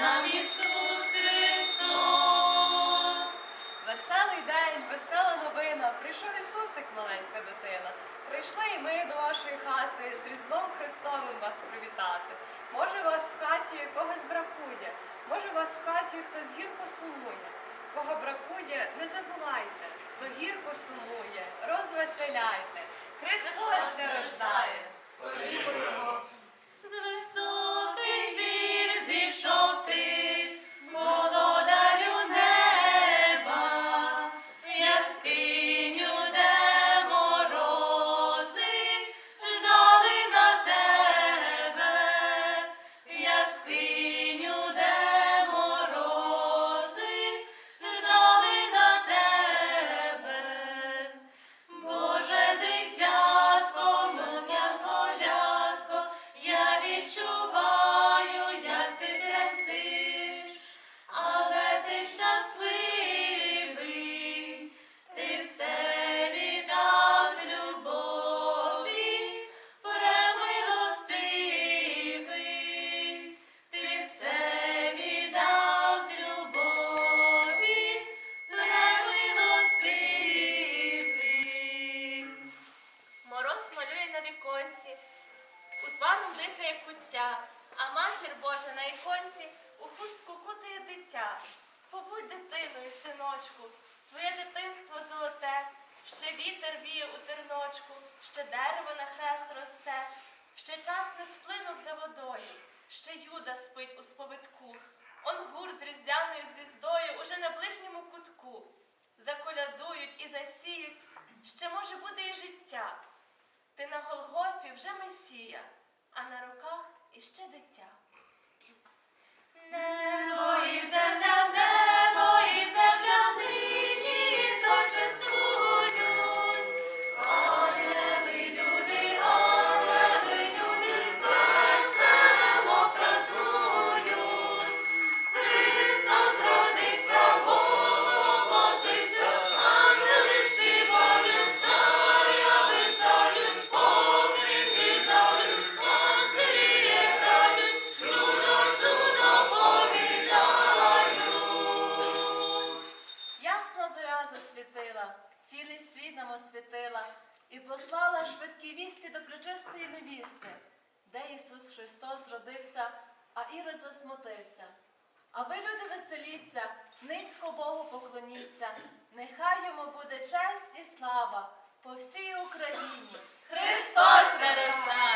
нам Ісус Христос. Веселий день, весела новина. Прийшов Ісусик, маленька дитина. Прийшли і ми до вашої хати з Різдвом Христовим вас привітати. Може, вас в хаті когось бракує, може, вас в хаті хтось гірко сумує. Кого бракує, не забувайте, хто гірко сумує, розвеселяйте. Христос рождає. Мороз малює на віконці, у свару дихає куття, а матір Божа на іконці у хустку кутає дитя. Побудь дитиною, синочку, твоє дитинство золоте, ще вітер віє у терночку, ще дерево на хрест росте, ще час не сплинув за водою, ще юда спить у сповитку. Он гур з різдвяною звіздою уже на ближньому кутку. Заколядують і засіють, ще може буде і життя. Ти на Голгофі вже Месія, а на руках іще дитя. Небо і послала швидкі вісті до пречистої невісти, де Ісус Христос родився, а Ірод засмутився. А ви, люди, веселіться, низько Богу поклоніться, нехай йому буде честь і слава по всій Україні. Христос рождає.